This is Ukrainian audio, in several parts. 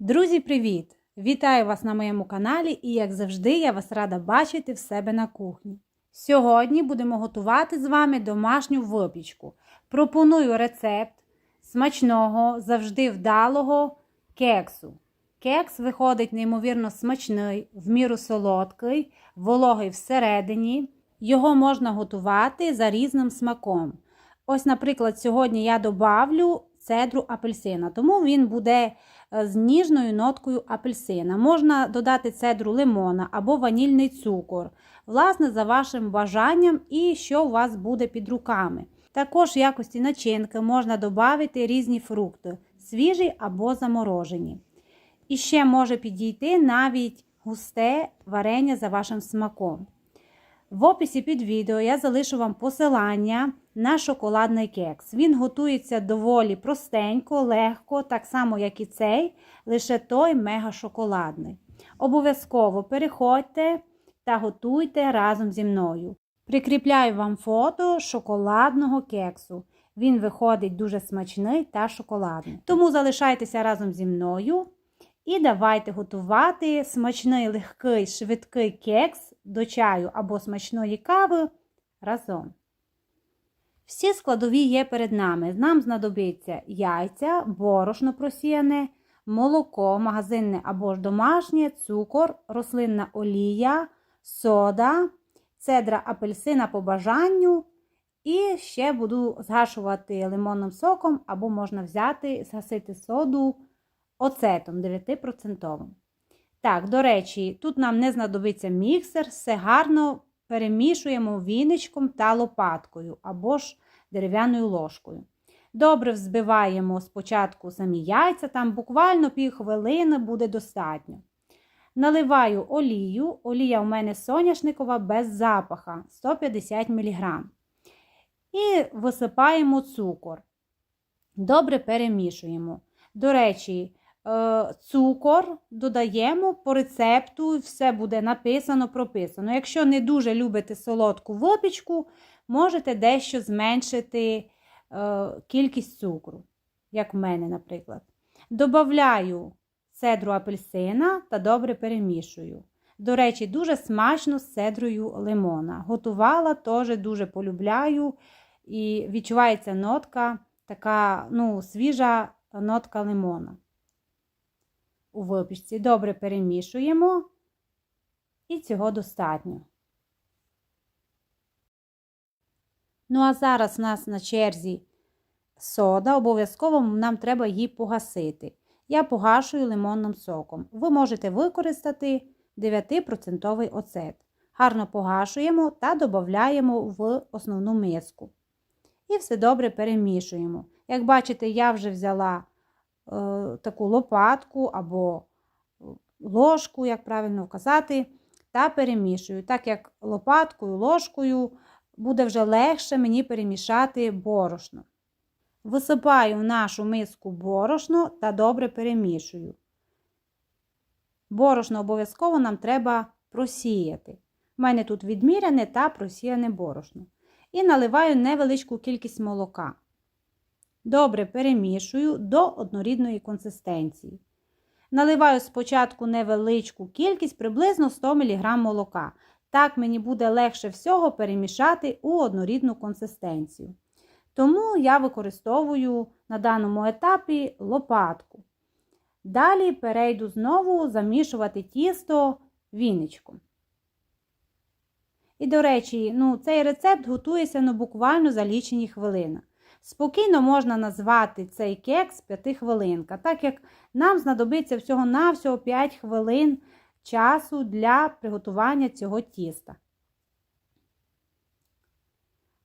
Друзі, привіт! Вітаю вас на моєму каналі і, як завжди, я вас рада бачити в себе на кухні. Сьогодні будемо готувати з вами домашню випічку. Пропоную рецепт смачного, завжди вдалого кексу. Кекс виходить неймовірно смачний, в міру солодкий, вологий всередині. Його можна готувати за різним смаком. Ось, наприклад, сьогодні я добавлю цедру апельсина, тому він буде з ніжною ноткою апельсина. Можна додати цедру лимона або ванільний цукор, власне, за вашим бажанням і що у вас буде під руками. Також в якості начинки можна додати різні фрукти, свіжі або заморожені. І ще може підійти навіть густе варення за вашим смаком. В описі під відео я залишу вам посилання на шоколадний кекс. Він готується доволі простенько, легко, так само, як і цей, лише той мега шоколадний. Обов'язково переходьте та готуйте разом зі мною. Прикріпляю вам фото шоколадного кексу. Він виходить дуже смачний та шоколадний. Тому залишайтеся разом зі мною. І давайте готувати смачний, легкий, швидкий кекс до чаю або смачної кави разом. Всі складові є перед нами. Нам знадобиться яйця, борошно просіяне, молоко, магазинне або ж домашнє, цукор, рослинна олія, сода, цедра апельсина по бажанню. І ще буду згашувати лимонним соком, або можна взяти, згасити соду оцетом 9%. Так, до речі, тут нам не знадобиться міксер, все гарно перемішуємо віничком та лопаткою або ж дерев'яною ложкою. Добре взбиваємо спочатку самі яйця, там буквально пів хвилини буде достатньо. Наливаю олію, олія у мене соняшникова без запаха 150 мг. І висипаємо цукор. Добре перемішуємо. До речі, цукор додаємо по рецепту, все буде написано, прописано. Якщо не дуже любите солодку випічку, можете дещо зменшити кількість цукру, як в мене, наприклад. Добавляю цедру апельсина та добре перемішую. До речі, дуже смачно з цедрою лимона. Готувала, теж дуже полюбляю. І відчувається нотка, така ну, свіжа нотка лимона у випічці. Добре перемішуємо, і цього достатньо. Ну, а зараз у нас на черзі сода, обов'язково нам треба її погасити. Я погашую лимонним соком. Ви можете використати 9% оцет. Гарно погашуємо та додаємо в основну миску. І все добре перемішуємо. Як бачите, я вже взяла таку лопатку або ложку, як правильно вказати, та перемішую. Так як лопаткою, ложкою буде вже легше мені перемішати борошно. Висипаю в нашу миску борошно та добре перемішую. Борошно обов'язково нам треба просіяти. У мене тут відміряне та просіяне борошно. І наливаю невеличку кількість молока. Добре перемішую до однорідної консистенції. Наливаю спочатку невеличку кількість приблизно 100 мг молока. Так мені буде легше всього перемішати у однорідну консистенцію. Тому я використовую на даному етапі лопатку. Далі перейду знову замішувати тісто віничком. І, до речі, ну, цей рецепт готується ну, буквально за лічені хвилини. Спокійно можна назвати цей кекс 5 хвилинка, так як нам знадобиться всього-навсього 5 хвилин часу для приготування цього тіста.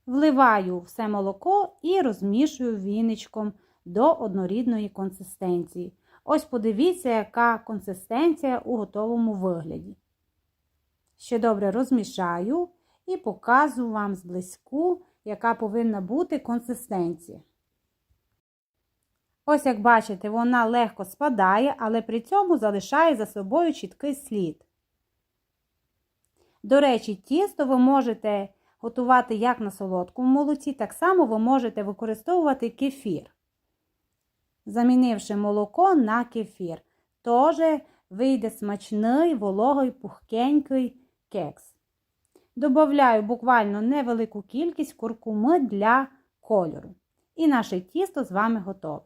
Вливаю все молоко і розмішую віничком до однорідної консистенції. Ось подивіться, яка консистенція у готовому вигляді. Ще добре розмішаю і показую вам зблизьку яка повинна бути консистенція. Ось, як бачите, вона легко спадає, але при цьому залишає за собою чіткий слід. До речі, тісто ви можете готувати як на солодкому молоці, так само ви можете використовувати кефір, замінивши молоко на кефір. теж вийде смачний, вологий, пухкенький кекс. Добавляю буквально невелику кількість куркуми для кольору. І наше тісто з вами готове.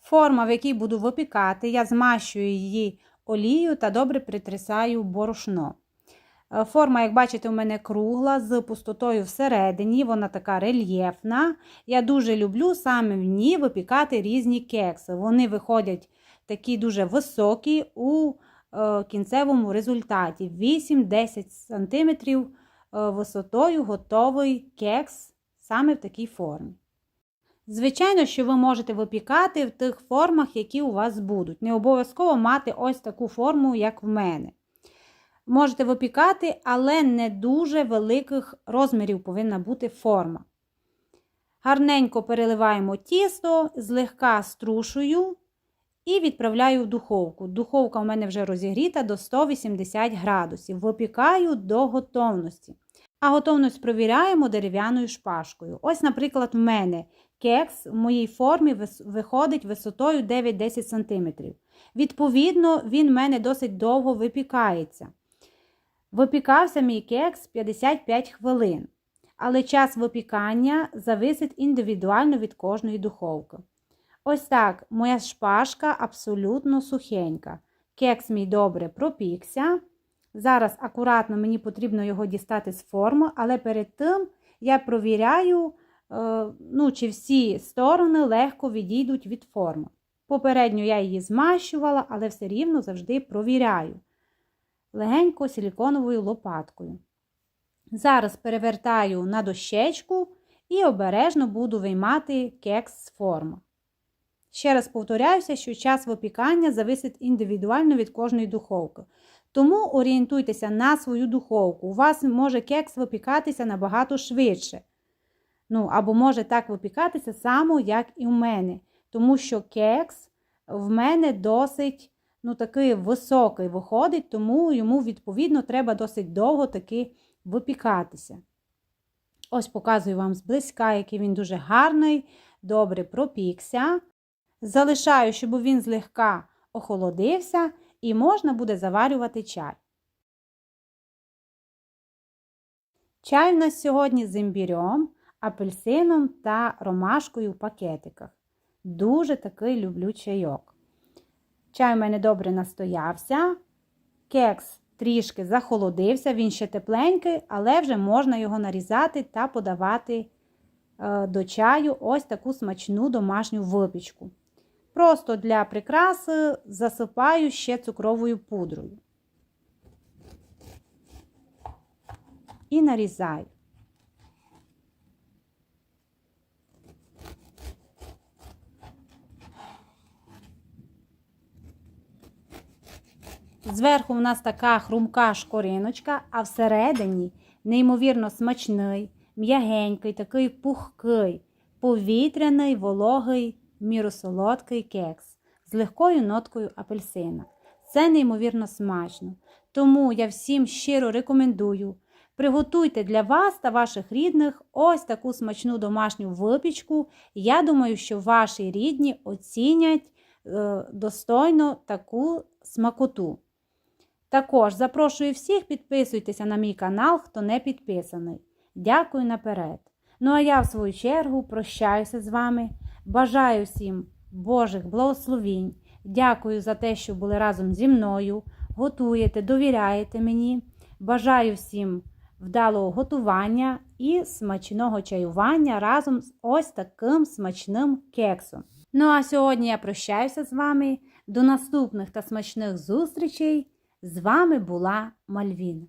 Форма, в якій буду випікати, я змащую її олією та добре притрясаю борошно. Е, Форма, як бачите, у мене кругла з пустотою всередині, вона така рельєфна. Я дуже люблю саме в ній випікати різні кекси. Вони виходять такі дуже високі у кінцевому результаті. 8-10 см е, висотою готовий кекс саме в такій формі. Звичайно, що ви можете випікати в тих формах, які у вас будуть. Не обов'язково мати ось таку форму, як в мене. Можете випікати, але не дуже великих розмірів повинна бути форма. Гарненько переливаємо тісто, злегка струшую і відправляю в духовку. Духовка у мене вже розігріта до 180 градусів. Випікаю до готовності. А готовність провіряємо дерев'яною шпажкою. Ось, наприклад, в мене кекс в моїй формі виходить висотою 9-10 см. Відповідно, він в мене досить довго випікається. Випікався мій кекс 55 хвилин, але час випікання зависить індивідуально від кожної духовки. Ось так, моя шпажка абсолютно сухенька. Кекс мій добре пропікся. Зараз акуратно мені потрібно його дістати з форми, але перед тим я провіряю, е, ну, чи всі сторони легко відійдуть від форми. Попередньо я її змащувала, але все рівно завжди провіряю легенько силіконовою лопаткою. Зараз перевертаю на дощечку і обережно буду виймати кекс з форми. Ще раз повторяюся, що час випікання зависить індивідуально від кожної духовки. Тому орієнтуйтеся на свою духовку. У вас може кекс випікатися набагато швидше. Ну, або може так випікатися само, як і в мене. Тому що кекс в мене досить ну, такий високий виходить, тому йому, відповідно, треба досить довго таки випікатися. Ось показую вам зблизька, який він дуже гарний, добре пропікся. Залишаю, щоб він злегка охолодився, і можна буде заварювати чай. Чай в нас сьогодні з імбірем, апельсином та ромашкою в пакетиках. Дуже такий люблю чайок. Чай у мене добре настоявся. Кекс трішки захолодився, він ще тепленький, але вже можна його нарізати та подавати е, до чаю ось таку смачну домашню випічку. Просто для прикраси засипаю ще цукровою пудрою. І нарізаю. Зверху в нас така хрумка шкориночка, а всередині неймовірно смачний, м'ягенький, такий пухкий, повітряний, вологий, міросолодкий кекс з легкою ноткою апельсина. Це неймовірно смачно. Тому я всім щиро рекомендую. Приготуйте для вас та ваших рідних ось таку смачну домашню випічку. Я думаю, що ваші рідні оцінять е, достойно таку смакоту. Також запрошую всіх підписуйтеся на мій канал, хто не підписаний. Дякую наперед. Ну а я, в свою чергу, прощаюся з вами. Бажаю всім Божих благословінь. Дякую за те, що були разом зі мною. Готуєте, довіряєте мені. Бажаю всім вдалого готування і смачного чаювання разом з ось таким смачним кексом. Ну а сьогодні я прощаюся з вами. До наступних та смачних зустрічей! З вами була Мальвіна.